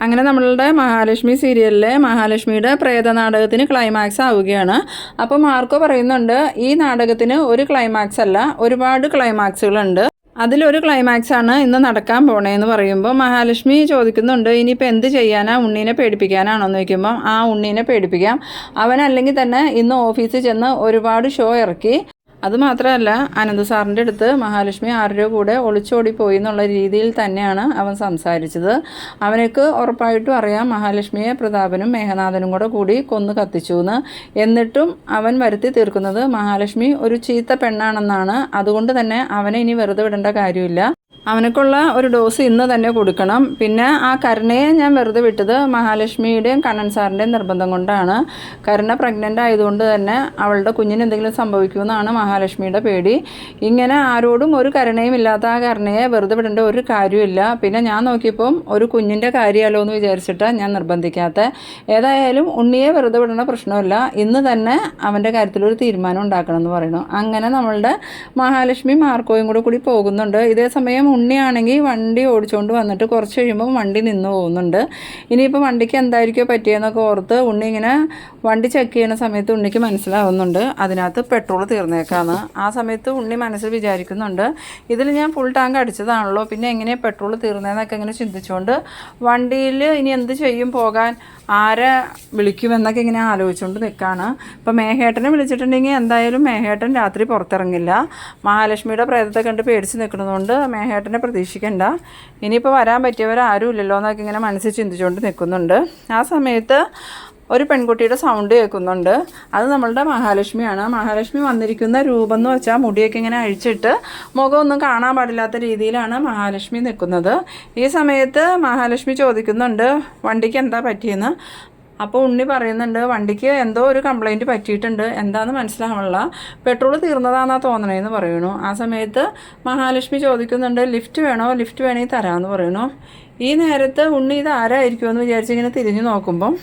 അങ്ങനെ നമ്മളുടെ മഹാലക്ഷ്മി സീരിയലിലെ മഹാലക്ഷ്മിയുടെ പ്രേത നാടകത്തിന് ക്ലൈമാക്സ് ആവുകയാണ്. അപ്പോൾ മാർക്കോ പറയുന്നുണ്ട് ഈ നാടകത്തിന് ഒരു ക്ലൈമാക്സ് അല്ല ഒരുപാട് ക്ലൈമാക്സുകളുണ്ട് അതിലൊരു ക്ലൈമാക്സ് ആണ് ഇന്ന് നടക്കാൻ പോണേന്ന് പറയുമ്പോൾ മഹാലക്ഷ്മി ചോദിക്കുന്നുണ്ട് ഇനിയിപ്പോൾ എന്ത് ചെയ്യാനാ? ഉണ്ണീനെ പേടിപ്പിക്കാനാണോ? എന്ന് ചോദിക്കുമ്പോൾ ആ ഉണ്ണീനെ പേടിപ്പിക്കാം. അവൻ തന്നെ ഇന്ന് ഓഫീസിൽ ചെന്ന് ഒരുപാട് ഷോ ഇറക്കി. അതുമാത്രമല്ല അനന്ത് സാറിന്റെ അടുത്ത് മഹാലക്ഷ്മി ആരുടെ കൂടെ ഒളിച്ചോടി പോയി എന്നുള്ള രീതിയിൽ തന്നെയാണ് അവൻ സംസാരിച്ചത്. അവനക്ക് ഉറപ്പായിട്ടും അറിയാം മഹാലക്ഷ്മിയെ പ്രതാപനും മേഘനാഥനും കൂടെ കൂടി കൊന്നു കത്തിച്ചു എന്ന് എന്നിട്ടും അവൻ വരുത്തി തീർക്കുന്നത് മഹാലക്ഷ്മി ഒരു ചീത്ത പെണ്ണാണെന്നാണ്. അതുകൊണ്ട് തന്നെ അവനെ ഇനി വെറുതെ വിടേണ്ട കാര്യമില്ല. അവനക്കുള്ള ഒരു ഡോസ് ഇന്ന് തന്നെ കൊടുക്കണം. പിന്നെ ആ കരുണയെ ഞാൻ വെറുതെ വിട്ടത് മഹാലക്ഷ്മിയുടെയും കണ്ണൻ സാറിന്റെയും നിർബന്ധം കൊണ്ടാണ്. കരുണ പ്രഗ്നന്റ് ആയതുകൊണ്ട് തന്നെ അവളുടെ കുഞ്ഞിന് എന്തെങ്കിലും സംഭവിക്കുമെന്നാണ് മഹാലക്ഷ്മിയുടെ പേടി. ഇങ്ങനെ ആരോടും ഒരു കരുണയും ഇല്ലാത്ത ആ കരുണയെ വെറുതെ വിടേണ്ട ഒരു കാര്യമില്ല. പിന്നെ ഞാൻ നോക്കിയപ്പം ഒരു കുഞ്ഞിന്റെ കാര്യമല്ലോ എന്ന് വിചാരിച്ചിട്ട് ഞാൻ നിർബന്ധിക്കാത്ത. ഏതായാലും ഉണ്ണിയെ വെറുതെ വിടേണ്ട പ്രശ്നമില്ല. ഇന്ന് തന്നെ അവന്റെ കാര്യത്തിലൊരു തീരുമാനം ഉണ്ടാക്കണം എന്ന് പറയുന്നു. അങ്ങനെ നമ്മളുടെ മഹാലക്ഷ്മി മാർക്കോയും കൂടെ കൂടി പോകുന്നുണ്ട്. ഇതേ സമയം ഉണ്ണിയാണെങ്കിൽ വണ്ടി ഓടിച്ചുകൊണ്ട് വന്നിട്ട് കുറച്ച് കഴിയുമ്പോൾ വണ്ടി നിന്ന് പോകുന്നുണ്ട്. ഇനിയിപ്പോൾ വണ്ടിക്ക് എന്തായിരിക്കും പറ്റിയെന്നൊക്കെ ഓർത്ത് ഉണ്ണി ഇങ്ങനെ വണ്ടി ചെക്ക് ചെയ്യുന്ന സമയത്ത് ഉണ്ണിക്ക് മനസ്സിലാവുന്നുണ്ട്. അതിനകത്ത് പെട്രോൾ തീർന്നേക്കാന്ന്. ആ സമയത്ത് ഉണ്ണി മനസ്സിൽ വിചാരിക്കുന്നുണ്ട്. ഇതിൽ ഞാൻ ഫുൾ ടാങ്ക് അടിച്ചതാണല്ലോ. പിന്നെ എങ്ങനെയാണ് പെട്രോൾ തീർന്നതെന്നൊക്കെ ഇങ്ങനെ ചിന്തിച്ചുകൊണ്ട് വണ്ടിയിൽ ഇനി എന്ത് ചെയ്യും? പോകാൻ ആരെ വിളിക്കുമെന്നൊക്കെ ഇങ്ങനെ ആലോചിച്ചുകൊണ്ട് നിൽക്കുകയാണ് ഇപ്പം മേഘേട്ടനെ വിളിച്ചിട്ടുണ്ടെങ്കിൽ എന്തായാലും മേഘേട്ടൻ രാത്രി പുറത്തിറങ്ങില്ല. മഹാലക്ഷ്മിയുടെ പ്രേതത്തെ കണ്ട് പേടിച്ച് നിൽക്കുന്നതുകൊണ്ട് മേഘേട്ടനെ പ്രതീക്ഷിക്കണ്ട. ഇനിയിപ്പോൾ വരാൻ പറ്റിയവരാരും ഇല്ലല്ലോ എന്നൊക്കെ ഇങ്ങനെ മനസ്സിൽ ചിന്തിച്ചുകൊണ്ട് നിൽക്കുന്നുണ്ട്. ആ സമയത്ത് ഒരു പെൺകുട്ടിയുടെ സൗണ്ട് കേൾക്കുന്നുണ്ട്. അത് നമ്മളുടെ മഹാലക്ഷ്മിയാണ്. മഹാലക്ഷ്മി വന്നിരിക്കുന്ന രൂപം എന്ന് വെച്ചാൽ മുടിയൊക്കെ ഇങ്ങനെ അഴിച്ചിട്ട് മുഖമൊന്നും കാണാൻ പാടില്ലാത്ത രീതിയിലാണ് മഹാലക്ഷ്മി നിൽക്കുന്നത്. ഈ സമയത്ത് മഹാലക്ഷ്മി ചോദിക്കുന്നുണ്ട് വണ്ടിക്ക് എന്താ പറ്റിയെന്ന്? അപ്പോൾ ഉണ്ണി പറയുന്നുണ്ട് വണ്ടിക്ക് എന്തോ ഒരു കംപ്ലൈന്റ് പറ്റിയിട്ടുണ്ട്. എന്താണെന്ന് മനസ്സിലാവണില്ല പെട്രോൾ തീർന്നതാണെന്നാണ് തോന്നണേന്ന് പറയണു ആ സമയത്ത് മഹാലക്ഷ്മി ചോദിക്കുന്നുണ്ട് ലിഫ്റ്റ് വേണോ? ലിഫ്റ്റ് വേണമെങ്കിൽ തരാമെന്ന് പറയണു ഈ നേരത്ത് ഉണ്ണി ഇത് ആരായിരിക്കുമെന്ന് വിചാരിച്ച് ഇങ്ങനെ തിരിഞ്ഞു നോക്കുമ്പം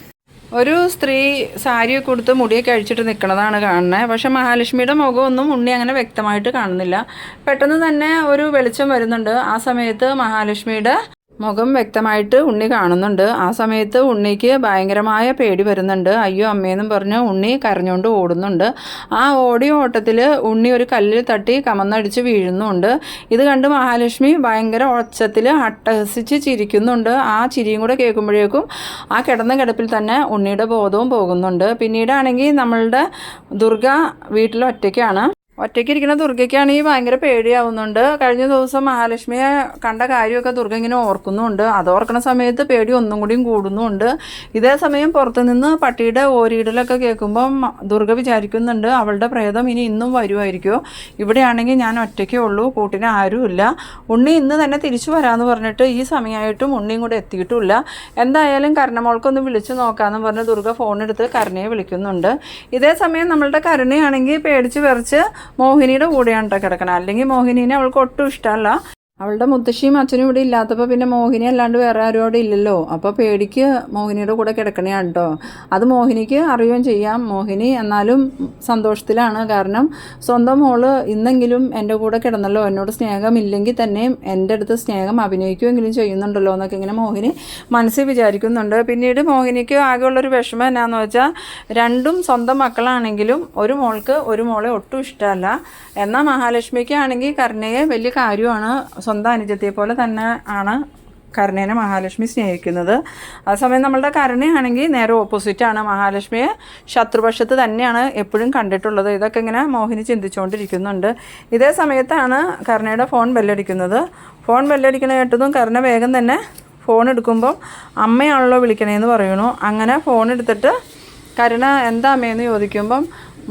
ഒരു സ്ത്രീ സാരിയൊക്കെ കൊടുത്ത് മുടിയൊക്കെ അഴിച്ചിട്ട് നിൽക്കുന്നതാണ് കാണുന്നത് പക്ഷേ മഹാലക്ഷ്മിയുടെ മുഖമൊന്നും ഉണ്ണി അങ്ങനെ വ്യക്തമായിട്ട് കാണുന്നില്ല. പെട്ടെന്ന് തന്നെ ഒരു വെളിച്ചം വരുന്നുണ്ട്. ആ സമയത്ത് മഹാലക്ഷ്മിയുടെ മുഖം വ്യക്തമായിട്ട് ഉണ്ണി കാണുന്നുണ്ട്. ആ സമയത്ത് ഉണ്ണിക്ക് ഭയങ്കരമായ പേടി വരുന്നുണ്ട്. അയ്യോ അമ്മയെന്നും പറഞ്ഞ് ഉണ്ണി കരഞ്ഞുകൊണ്ട് ഓടുന്നുണ്ട്. ആ ഓടിയ ഓട്ടത്തിൽ ഉണ്ണി ഒരു കല്ലിൽ തട്ടി കമന്നടിച്ച് വീഴുന്നുണ്ട്. ഇത് കണ്ട് മഹാലക്ഷ്മി ഭയങ്കര ഒച്ചത്തിൽ അട്ടഹസിച്ച് ചിരിക്കുന്നുണ്ട്. ആ ചിരിയും കൂടെ കേൾക്കുമ്പോഴേക്കും ആ കിടന്ന കിടപ്പിൽ തന്നെ ഉണ്ണിയുടെ ബോധവും പോകുന്നുണ്ട്. പിന്നീടാണെങ്കിൽ നമ്മളുടെ ദുർഗ വീട്ടിൽ ഒറ്റയ്ക്കാണ്. ഒറ്റയ്ക്ക് ഇരിക്കുന്ന ദുർഗയ്ക്കാണെങ്കിൽ ഭയങ്കര പേടിയാവുന്നുണ്ട്. കഴിഞ്ഞ ദിവസം മഹാലക്ഷ്മിയെ കണ്ട കാര്യമൊക്കെ ദുർഗ ഇങ്ങനെ ഓർക്കുന്നുണ്ട്. അത് ഓർക്കുന്ന സമയത്ത് പേടി ഒന്നും കൂടിയും കൂടുന്നുണ്ട്. ഇതേ സമയം പുറത്തുനിന്ന് പട്ടിയുടെ ഓരിയിടലൊക്കെ കേൾക്കുമ്പം ദുർഗ വിചാരിക്കുന്നുണ്ട് അവളുടെ പ്രേതം ഇനി ഇന്നും വരുമായിരിക്കുമോ ഇവിടെയാണെങ്കിൽ ഞാൻ ഒറ്റയ്ക്കേ ഉള്ളൂ കൂട്ടിന് ആരുമില്ല ഉണ്ണി ഇന്ന് തന്നെ തിരിച്ചു വരാമെന്ന് പറഞ്ഞിട്ട് ഈ സമയമായിട്ടും ഉണ്ണിയും കൂടെ എത്തിയിട്ടുമില്ല എന്തായാലും കരുണമോൾക്കൊന്ന് വിളിച്ചു നോക്കാമെന്ന് പറഞ്ഞ് ദുർഗ ഫോണെടുത്ത് കരുണയെ വിളിക്കുന്നുണ്ട്. ഇതേ സമയം നമ്മളുടെ കരുണയാണെങ്കിൽ പേടിച്ച് വിറച്ച് മോഹിനിയുടെ കൂടെയാണ് കേട്ടോ കിടക്കണം. അല്ലെങ്കിൽ മോഹിനീനെ അവൾക്ക് ഒട്ടും ഇഷ്ടമല്ല. അവളുടെ മുത്തശ്ശിയും അച്ഛനും ഇവിടെ ഇല്ലാത്തപ്പോൾ പിന്നെ മോഹിനി അല്ലാണ്ട് വേറെ ആരും അവിടെ ഇല്ലല്ലോ. അപ്പോൾ പേടിക്ക് മോഹിനിയുടെ കൂടെ കിടക്കണയാണ് കേട്ടോ അത് മോഹിനിക്ക് അറിയുകയും ചെയ്യാം. മോഹിനി എന്നാലും സന്തോഷത്തിലാണ്. കാരണം സ്വന്തം മോൾ ഇന്നെങ്കിലും എന്റെ കൂടെ കിടന്നല്ലോ. എന്നോട് സ്നേഹമില്ലെങ്കിൽ തന്നെയും എന്റെ അടുത്ത് സ്നേഹം അഭിനയിക്കുമെങ്കിലും ചെയ്യുന്നുണ്ടല്ലോ എന്നൊക്കെ ഇങ്ങനെ മോഹിനി മനസ്സിൽ വിചാരിക്കുന്നുണ്ട്. പിന്നീട് മോഹിനിക്ക് ആകെയുള്ളൊരു വിഷമം എന്നാന്ന് വെച്ചാൽ രണ്ടും സ്വന്തം മക്കളാണെങ്കിലും ഒരു മോൾക്ക് ഒരു മോളെ ഒട്ടും ഇഷ്ടമല്ല. എന്നാൽ മഹാലക്ഷ്മിക്ക് ആണെങ്കിൽ കരുണയെ വലിയ കാര്യമാണ് സ്വന്തം അനുജത്തെ പോലെ തന്നെ ആണ് കരുണേനെ മഹാലക്ഷ്മി സ്നേഹിക്കുന്നത്. അതേസമയം നമ്മളുടെ കരുണയാണെങ്കിൽ നേരെ ഓപ്പോസിറ്റാണ് മഹാലക്ഷ്മിയെ ശത്രുപക്ഷത്ത് തന്നെയാണ് എപ്പോഴും കണ്ടിട്ടുള്ളത്. ഇതൊക്കെ ഇങ്ങനെ മോഹിനി ചിന്തിച്ചുകൊണ്ടിരിക്കുന്നുണ്ട്. ഇതേ സമയത്താണ് കരുണയുടെ ഫോൺ ബെല്ലടിക്കുന്നത് ഫോൺ ബെല്ലടിക്കണ കേട്ടതും കരുണ വേഗം തന്നെ ഫോൺ എടുക്കുമ്പോൾ അമ്മയാണല്ലോ വിളിക്കണേന്ന് പറയണു അങ്ങനെ ഫോൺ എടുത്തിട്ട് കരുണ എന്താ അമ്മയെന്ന് ചോദിക്കുമ്പം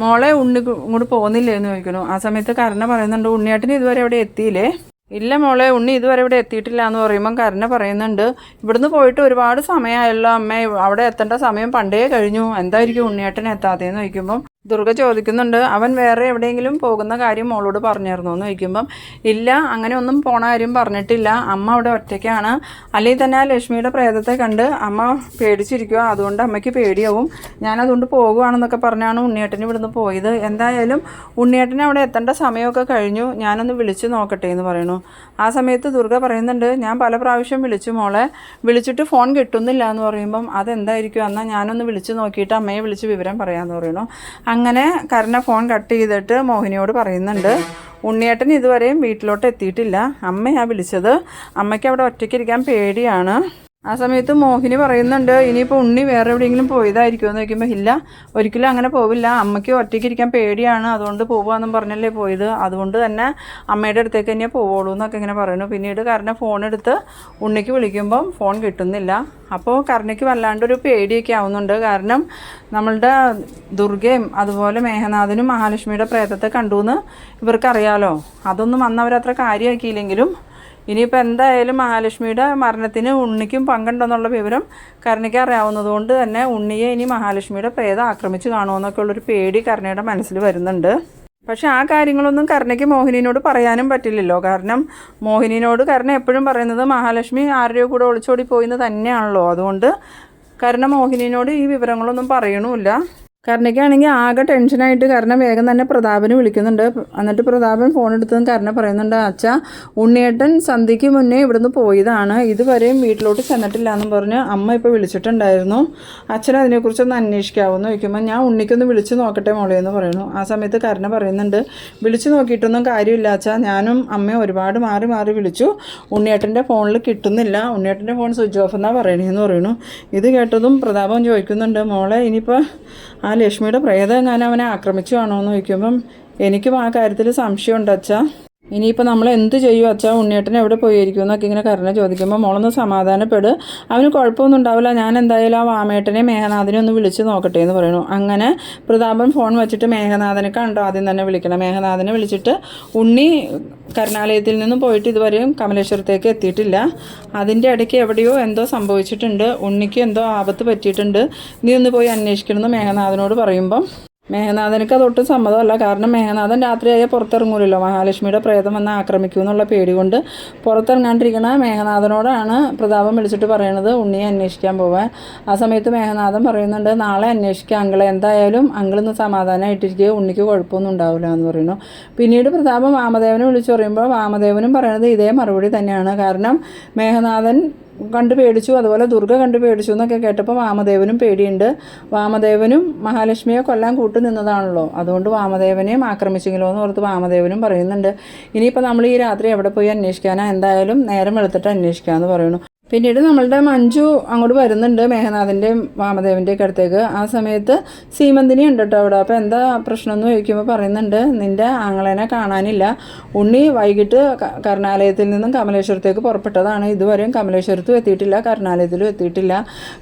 മോളെ ഉണ്ണി ഇങ്ങോട്ട് പോകുന്നില്ലേ? എന്ന് ചോദിക്കുന്നു. ആ സമയത്ത് കരുണ പറയുന്നുണ്ട് ഉണ്ണിയേട്ടന് ഇതുവരെ അവിടെ എത്തിയില്ലേ? ഇല്ല മോളെ ഉണ്ണി ഇതുവരെ ഇവിടെ എത്തിയിട്ടില്ല എന്ന് പറയുമ്പം കരുണ പറയുന്നുണ്ട്. ഇവിടുന്ന് പോയിട്ട് ഒരുപാട് സമയമായല്ലോ അമ്മ. അവിടെ എത്തേണ്ട സമയം പണ്ടേ കഴിഞ്ഞു. എന്തായിരിക്കും ഉണ്ണിയേട്ടനെ എത്താതെ എന്ന് ചോദിക്കുമ്പം ദുർഗ ചോദിക്കുന്നുണ്ട് അവൻ വേറെ എവിടെയെങ്കിലും പോകുന്ന കാര്യം മോളോട് പറഞ്ഞിരുന്നു എന്ന് ചോദിക്കുമ്പം ഇല്ല അങ്ങനെ ഒന്നും പോണ കാര്യം പറഞ്ഞിട്ടില്ല. അമ്മ അവിടെ ഒറ്റയ്ക്കാണ്. അല്ലെങ്കിൽ തന്നെ ആ ലക്ഷ്മിയുടെ പ്രേതത്തെ കണ്ട് അമ്മ പേടിച്ചിരിക്കുക അതുകൊണ്ട് അമ്മയ്ക്ക് പേടിയാവും. ഞാൻ അതുകൊണ്ട് പോകുകയാണെന്നൊക്കെ പറഞ്ഞാണ് ഉണ്ണിയേട്ടൻ ഇവിടുന്ന് പോയത്. എന്തായാലും ഉണ്ണിയേട്ടൻ അവിടെ എത്തേണ്ട സമയമൊക്കെ കഴിഞ്ഞു. ഞാനൊന്ന് വിളിച്ചു നോക്കട്ടെ എന്ന് പറയുന്നു. ആ സമയത്ത് ദുർഗ പറയുന്നുണ്ട് ഞാൻ പല പ്രാവശ്യം വിളിച്ചു മോളെ. വിളിച്ചിട്ട് ഫോൺ കിട്ടുന്നില്ല എന്ന് പറയുമ്പം അതെന്തായിരിക്കും? എന്നാൽ ഞാനൊന്ന് വിളിച്ചു നോക്കിയിട്ട് അമ്മയെ വിളിച്ച് വിവരം പറയാമെന്ന് പറയുന്നു. അങ്ങനെ കരുണ ഫോൺ കട്ട് ചെയ്തിട്ട് മോഹിനിയോട് പറയുന്നുണ്ട് ഉണ്ണിയേട്ടൻ ഇതുവരെയും വീട്ടിലോട്ട് എത്തിയിട്ടില്ല. അമ്മയാണ് വിളിച്ചത്. അമ്മയ്ക്ക് അവിടെ ഒറ്റയ്ക്കിരിക്കാൻ പേടിയാണ്. ആ സമയത്ത് മോഹിനി പറയുന്നുണ്ട് ഇനിയിപ്പോൾ ഉണ്ണി വേറെ എവിടെയെങ്കിലും പോയതായിരിക്കുമോ? എന്ന് ചോദിക്കുമ്പോൾ ഇല്ല ഒരിക്കലും അങ്ങനെ പോവില്ല. അമ്മയ്ക്ക് ഒറ്റയ്ക്ക് ഇരിക്കാൻ പേടിയാണ്. അതുകൊണ്ട് പോകുകയെന്നും പറഞ്ഞല്ലേ പോയത്. അതുകൊണ്ട് തന്നെ അമ്മയുടെ അടുത്തേക്ക് തന്നെ പോവുള്ളൂ എന്നൊക്കെ ഇങ്ങനെ പറയുന്നു. പിന്നീട് കാരണം ഫോൺ എടുത്ത് ഉണ്ണിക്ക് വിളിക്കുമ്പം ഫോൺ കിട്ടുന്നില്ല. അപ്പോൾ കരുണയ്ക്ക് വല്ലാണ്ടൊരു പേടിയൊക്കെ ആവുന്നുണ്ട്. കാരണം നമ്മളുടെ ദുർഗയും അതുപോലെ മേഘനാഥനും മഹാലക്ഷ്മിയുടെ പ്രേതത്തെ കണ്ടു എന്ന് ഇവർക്കറിയാലോ. അതൊന്നും അന്ന് അവരത്ര കാര്യമാക്കിയില്ലെങ്കിലും ഇനിയിപ്പോൾ എന്തായാലും മഹാലക്ഷ്മിയുടെ മരണത്തിന് ഉണ്ണിക്കും പങ്കുണ്ടെന്നുള്ള വിവരം കരുണയ്ക്ക് അറിയാവുന്നതുകൊണ്ട് തന്നെ ഉണ്ണിയെ ഇനി മഹാലക്ഷ്മിയുടെ പ്രേതം ആക്രമിച്ച് കാണുമെന്നൊക്കെ ഉള്ളൊരു പേടി കരുണയുടെ മനസ്സിൽ വരുന്നുണ്ട്. പക്ഷേ ആ കാര്യങ്ങളൊന്നും കരുണയ്ക്ക് മോഹിനിയോട് പറയാനും പറ്റില്ലല്ലോ. കാരണം മോഹിനിയോട് കരുണ എപ്പോഴും പറയുന്നത് മഹാലക്ഷ്മി ആരുടെയോ കൂടെ ഒളിച്ചോടി പോയിന്ന് തന്നെയാണല്ലോ. അതുകൊണ്ട് കരുണ മോഹിനിയോട് ഈ വിവരങ്ങളൊന്നും പറയണമില്ല. കരുണയ്ക്കാണെങ്കിൽ ആകെ ടെൻഷനായിട്ട് കർണ വേഗം തന്നെ പ്രതാപന് വിളിക്കുന്നുണ്ട്. എന്നിട്ട് പ്രതാപൻ ഫോൺ എടുത്തതും കർണ പറയുന്നുണ്ട് അച്ഛ ഉണ്ണിയേട്ടൻ സന്ധ്യയ്ക്ക് മുന്നേ ഇവിടുന്ന് പോയതാണ്. ഇതുവരെയും വീട്ടിലോട്ട് ചെന്നിട്ടില്ല എന്നും പറഞ്ഞ് അമ്മ ഇപ്പോൾ വിളിച്ചിട്ടുണ്ടായിരുന്നു. അച്ഛൻ അതിനെക്കുറിച്ചൊന്ന് അന്വേഷിക്കാവുമെന്ന് ചോദിക്കുമ്പോൾ ഞാൻ ഉണ്ണിക്കൊന്ന് വിളിച്ച് നോക്കട്ടെ മോളെ എന്ന് പറയുന്നു. ആ സമയത്ത് കർണ പറയുന്നുണ്ട് വിളിച്ച് നോക്കിയിട്ടൊന്നും കാര്യമില്ല അച്ഛ. ഞാനും അമ്മയും ഒരുപാട് മാറി മാറി വിളിച്ചു. ഉണ്ണിയേട്ടന്റെ ഫോണിൽ കിട്ടുന്നില്ല. ഉണ്ണിയേട്ടന്റെ ഫോൺ സ്വിച്ച് ഓഫ് എന്നാണ് പറയണേന്ന് പറയുന്നു. ഇത് കേട്ടതും പ്രതാപം ചോദിക്കുന്നുണ്ട് മോളെ ഇനിയിപ്പോൾ ആ ലക്ഷ്മിയുടെ പ്രേതം എങ്ങാനും അവനെ ആക്രമിച്ചു കാണുമെന്ന് ചോദിക്കുമ്പം എനിക്കും ആ കാര്യത്തിൽ സംശയമുണ്ട് അച്ഛാ. ഇനിയിപ്പോൾ നമ്മൾ എന്ത് ചെയ്യും? അച്ഛാ ഉണ്ണിയേട്ടൻ എവിടെ പോയിരിക്കും? എന്നൊക്കെ ഇങ്ങനെ കരുണ ചോദിക്കുമ്പോൾ മോളൊന്ന് സമാധാനപ്പെട്. അവന് കുഴപ്പമൊന്നും ഉണ്ടാവില്ല. ഞാൻ എന്തായാലും ആ വാമേട്ടനെ മേഘനാഥനെ ഒന്ന് വിളിച്ച് നോക്കട്ടെ എന്ന് പറയുന്നു. അങ്ങനെ പ്രതാപൻ ഫോൺ വെച്ചിട്ട് മേഘനാഥനെ കണ്ടോ? ആദ്യം തന്നെ വിളിക്കണം. മേഘനാഥനെ വിളിച്ചിട്ട് ഉണ്ണി കരുണാലയത്തിൽ നിന്നും പോയിട്ട് ഇതുവരെയും കമലേശ്വരത്തേക്ക് എത്തിയിട്ടില്ല. അതിന്റെ ഇടയ്ക്ക് എവിടെയോ എന്തോ സംഭവിച്ചിട്ടുണ്ട്. ഉണ്ണിക്ക് എന്തോ ആപത്ത് പറ്റിയിട്ടുണ്ട്. നീ ഒന്ന് പോയി അന്വേഷിക്കണമെന്ന് മേഘനാഥനോട് പറയുമ്പം മേഘനാഥനക്ക് അതൊട്ടും സമ്മതമല്ല കാരണം മേഘനാഥൻ രാത്രിയായാൽ പുറത്തിറങ്ങൂലല്ലോ. മഹാലക്ഷ്മിയുടെ പ്രേതം വന്ന് ആക്രമിക്കൂ എന്നുള്ള പേടി കൊണ്ട് പുറത്തിറങ്ങാണ്ടിരിക്കണ മേഘനാഥനോടാണ് പ്രതാപം വിളിച്ചിട്ട് പറയണത്. ഉണ്ണിയെ അന്വേഷിക്കാൻ പോവാൻ. ആ സമയത്ത് മേഘനാഥൻ പറയുന്നുണ്ട് നാളെ അന്വേഷിക്കാം അങ്കിളെ. എന്തായാലും അങ്കിളൊന്ന് സമാധാനമായിട്ടിരിക്കുക ഉണ്ണിക്ക് കുഴപ്പമൊന്നും ഉണ്ടാവില്ല എന്ന് പറയുന്നു. പിന്നീട് പ്രതാപം വാമദേവനെ വിളിച്ചു പറയുമ്പോൾ വാമദേവനും പറയണത് ഇതേ മറുപടി തന്നെയാണ്. കാരണം മേഘനാഥൻ കണ്ട് പേടിച്ചു അതുപോലെ ദുർഗ കണ്ട് പേടിച്ചു എന്നൊക്കെ കേട്ടപ്പോൾ വാമദേവനും പേടിയുണ്ട്. വാമദേവനും മഹാലക്ഷ്മിയെ കൊല്ലാൻ കൂട്ടു നിന്നതാണല്ലോ. അതുകൊണ്ട് വാമദേവനെയും ആക്രമിച്ചെങ്കിലോ എന്ന് ഓർത്ത് വാമദേവനും പറയുന്നുണ്ട്. ഇനിയിപ്പോൾ നമ്മൾ ഈ രാത്രി എവിടെ പോയി അന്വേഷിക്കാനാ? എന്തായാലും നേരം വെളുത്തിട്ട് അന്വേഷിക്കാമെന്ന് പറയുന്നു. പിന്നീട് നമ്മളുടെ മഞ്ജു അങ്ങോട്ട് വരുന്നുണ്ട് മേഘനാഥന്റെയും വാമദേവന്റെയൊക്കെ അടുത്തേക്ക്. ആ സമയത്ത് സീമന്തിനി ഉണ്ട് കേട്ടോ അവിടെ. അപ്പോൾ എന്താ പ്രശ്നം എന്ന് ചോദിക്കുമ്പോൾ പറയുന്നുണ്ട് നിന്റെ ആങ്ങളേനെ കാണാനില്ല. ഉണ്ണി വൈകിട്ട് കരുണാലയത്തിൽ നിന്നും കമലേശ്വരത്തേക്ക് പുറപ്പെട്ടതാണ്. ഇതുവരെയും കമലേശ്വരത്തും എത്തിയിട്ടില്ല കരുണാലയത്തിലും എത്തിയിട്ടില്ല.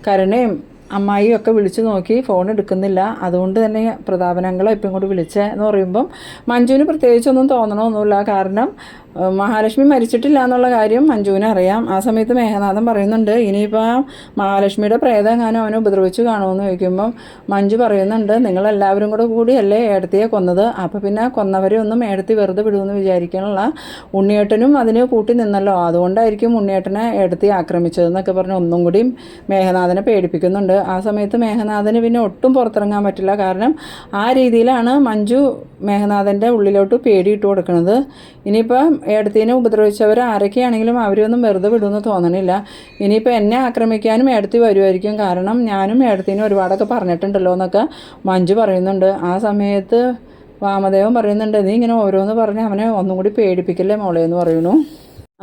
കരുണയും അമ്മായിയും ഒക്കെ വിളിച്ചു നോക്കി ഫോൺ എടുക്കുന്നില്ല. അതുകൊണ്ട് തന്നെ പ്രതാപനങ്ങളെ ഇപ്പം ഇങ്ങോട്ട് വിളിച്ചേ എന്ന് പറയുമ്പം മഞ്ജുവിന് പ്രത്യേകിച്ചൊന്നും തോന്നണമൊന്നുമില്ല. കാരണം മഹാലക്ഷ്മി മരിച്ചിട്ടില്ല എന്നുള്ള കാര്യം മഞ്ജുവിന് അറിയാം. ആ സമയത്ത് മേഘനാഥൻ പറയുന്നുണ്ട് ഇനിയിപ്പോൾ മഹാലക്ഷ്മിയുടെ പ്രേതം എങ്ങാനും അവനെ ഉപദ്രവിച്ചു കാണുമെന്ന് ചോദിക്കുമ്പം മഞ്ജു പറയുന്നുണ്ട് നിങ്ങളെല്ലാവരും കൂടെ കൂടിയല്ലേ ഏടത്തിയെ കൊന്നത്? അപ്പോൾ പിന്നെ കൊന്നവരെ ഒന്നും ഏടത്തി വെറുതെ വിടുമെന്ന് വിചാരിക്കാനുള്ള ഉണ്ണിയേട്ടനും അതിന് കൂട്ടി നിന്നല്ലോ. അതുകൊണ്ടായിരിക്കും ഉണ്ണിയേട്ടനെ ഏടത്തി ആക്രമിച്ചതെന്നൊക്കെ പറഞ്ഞ് ഒന്നും കൂടിയും മേഘനാഥനെ പേടിപ്പിക്കുന്നുണ്ട്. ആ സമയത്ത് മേഘനാഥന് പിന്നെ ഒട്ടും പുറത്തിറങ്ങാൻ പറ്റില്ല. കാരണം ആ രീതിയിലാണ് മഞ്ജു മേഘനാഥന്റെ ഉള്ളിലോട്ട് പേടിയിട്ട് കൊടുക്കുന്നത്. ഇനിയിപ്പോൾ ഏടത്തിനെ ഉപദ്രവിച്ചവർ ആരൊക്കെയാണെങ്കിലും അവരൊന്നും വെറുതെ വിടുമെന്ന് തോന്നണില്ല. ഇനിയിപ്പോൾ എന്നെ ആക്രമിക്കാനും ഏടത്തി വരുമായിരിക്കും കാരണം ഞാനും ഏടത്തിനെ ഒരുപാടൊക്കെ പറഞ്ഞിട്ടുണ്ടല്ലോ എന്നൊക്കെ മഞ്ജു പറയുന്നുണ്ട്. ആ സമയത്ത് വാമദേവൻ പറയുന്നുണ്ട് നീ ഇങ്ങനെ ഓരോന്ന് പറഞ്ഞ് അവനെ ഒന്നും കൂടി പേടിപ്പിക്കല്ലേ മോളെ എന്ന് പറയുന്നു.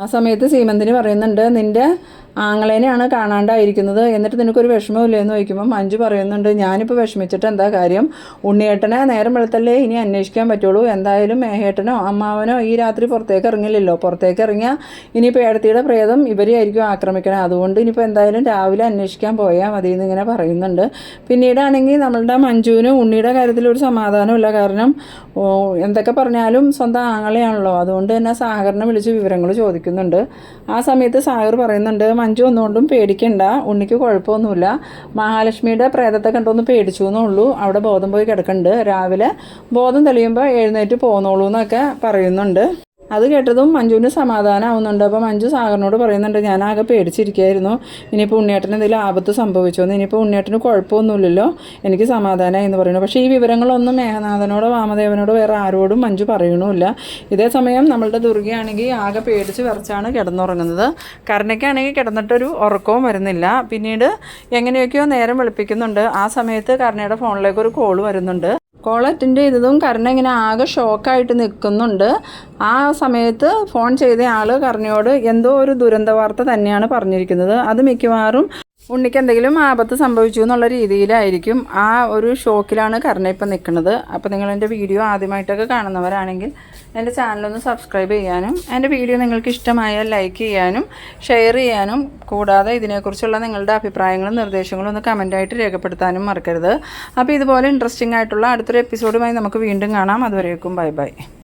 ആ സമയത്ത് സീമന്തിന് പറയുന്നുണ്ട് നിന്റെ ആങ്ങളേനെയാണ് കാണാണ്ടായിരിക്കുന്നത്. എന്നിട്ട് നിനക്കൊരു വിഷമമില്ലേ എന്ന് ചോദിക്കുമ്പോൾ മഞ്ജു പറയുന്നുണ്ട് ഞാനിപ്പോൾ വിഷമിച്ചിട്ട് എന്താ കാര്യം? ഉണ്ണിയേട്ടനെ നേരം വെളുത്തല്ലേ ഇനി അന്വേഷിക്കാൻ പറ്റുള്ളൂ. എന്തായാലും മേഹേട്ടനോ അമ്മാവനോ ഈ രാത്രി പുറത്തേക്ക് ഇറങ്ങില്ലല്ലോ. പുറത്തേക്ക് ഇറങ്ങിയാൽ ഇനിയിപ്പോൾ ഏടത്തിയുടെ പ്രേതം ഇവരെയായിരിക്കും ആക്രമിക്കണം. അതുകൊണ്ട് ഇനിയിപ്പോൾ എന്തായാലും രാവിലെ അന്വേഷിക്കാൻ പോയാൽ മതി എന്നിങ്ങനെ പറയുന്നുണ്ട്. പിന്നീടാണെങ്കിൽ നമ്മളുടെ മഞ്ജുവിന് ഉണ്ണിയുടെ കാര്യത്തിൽ ഒരു സമാധാനമില്ല കാരണം എന്തൊക്കെ പറഞ്ഞാലും സ്വന്തം ആങ്ങളെയാണല്ലോ. അതുകൊണ്ട് തന്നെ സഹകരണം വിളിച്ച് വിവരങ്ങൾ ചോദിക്കും. ചോദിക്കുന്നുണ്ട്. ആ സമയത്ത് സാഗർ പറയുന്നുണ്ട് മഞ്ജു ഒന്നുകൊണ്ടും പേടിക്കണ്ട ഉണ്ണിക്ക് കുഴപ്പമൊന്നുമില്ല. മഹാലക്ഷ്മിയുടെ പ്രേതത്തെ കണ്ടൊന്ന് പേടിച്ചു എന്നുള്ളൂ. അവിടെ ബോധം പോയി കിടക്കുന്നുണ്ട് രാവിലെ ബോധം തെളിയുമ്പോൾ എഴുന്നേറ്റ് പോന്നോളൂ എന്നൊക്കെ പറയുന്നുണ്ട്. അത് കേട്ടതും മഞ്ജുവിന് സമാധാനമാവുന്നുണ്ട് അപ്പോൾ മഞ്ജു സാഗറിനോട് പറയുന്നുണ്ട് ഞാൻ ആകെ പേടിച്ചിരിക്കുകയായിരുന്നു ഇനിയിപ്പോൾ ഉണ്ണിയേട്ടന് എന്തെങ്കിലും ആപത്ത് സംഭവിച്ചോന്ന് ഇനിയിപ്പോൾ ഉണ്ണിയേട്ടന് കുഴപ്പമൊന്നുമില്ലല്ലോ. എനിക്ക് സമാധാനമായി എന്ന് പറയുന്നു. പക്ഷേ ഈ വിവരങ്ങളൊന്നും മേഘനാഥനോടോ വാമദേവനോടോ വേറെ ആരോടും മഞ്ജു പറയണമില്ല. ഇതേ സമയം നമ്മളുടെ ദുർഗയാണെങ്കിൽ ആകെ പേടിച്ച് വിറച്ചാണ് കിടന്നുറങ്ങുന്നത്. കരുണയ്ക്കാണെങ്കിൽ കിടന്നിട്ടൊരു ഉറക്കവും വരുന്നില്ല. പിന്നീട് എങ്ങനെയൊക്കെയോ നേരം വെളുപ്പിക്കുന്നുണ്ട്. ആ സമയത്ത് കരുണയുടെ ഫോണിലേക്ക് ഒരു കോൾ വരുന്നുണ്ട്. കോൾ അറ്റൻഡ് ചെയ്തതും കരുണ ഇങ്ങനെ ആകെ ഷോക്കായിട്ട് നിൽക്കുന്നുണ്ട്. ആ സമയത്ത് ഫോൺ ചെയ്ത ആൾ കരുണയോട് എന്തോ ഒരു ദുരന്ത വാർത്ത തന്നെയാണ് പറഞ്ഞിരിക്കുന്നത്. അത് മിക്കവാറും ഉണ്ണിക്ക് എന്തെങ്കിലും ആപത്ത് സംഭവിച്ചു എന്നുള്ള രീതിയിലായിരിക്കും ആ ഒരു ഷോക്കിലാണ് കരുണ ഇപ്പം നിൽക്കുന്നത്. അപ്പോൾ നിങ്ങൾ എന്റെ വീഡിയോ ആദ്യമായിട്ടൊക്കെ കാണുന്നവരാണെങ്കിൽ എന്റെ ചാനലൊന്ന് സബ്സ്ക്രൈബ് ചെയ്യാനും എന്റെ വീഡിയോ നിങ്ങൾക്ക് ഇഷ്ടമായാൽ ലൈക്ക് ചെയ്യാനും ഷെയർ ചെയ്യാനും കൂടാതെ ഇതിനെക്കുറിച്ചുള്ള നിങ്ങളുടെ അഭിപ്രായങ്ങളും നിർദ്ദേശങ്ങളും ഒന്ന് കമന്റായിട്ട് രേഖപ്പെടുത്താനും മറക്കരുത്. അപ്പോൾ ഇതുപോലെ ഇൻട്രസ്റ്റിംഗ് ആയിട്ടുള്ള അടുത്തൊരു എപ്പിസോഡുമായി നമുക്ക് വീണ്ടും കാണാം. അതുവരേക്കും ബൈ ബൈ.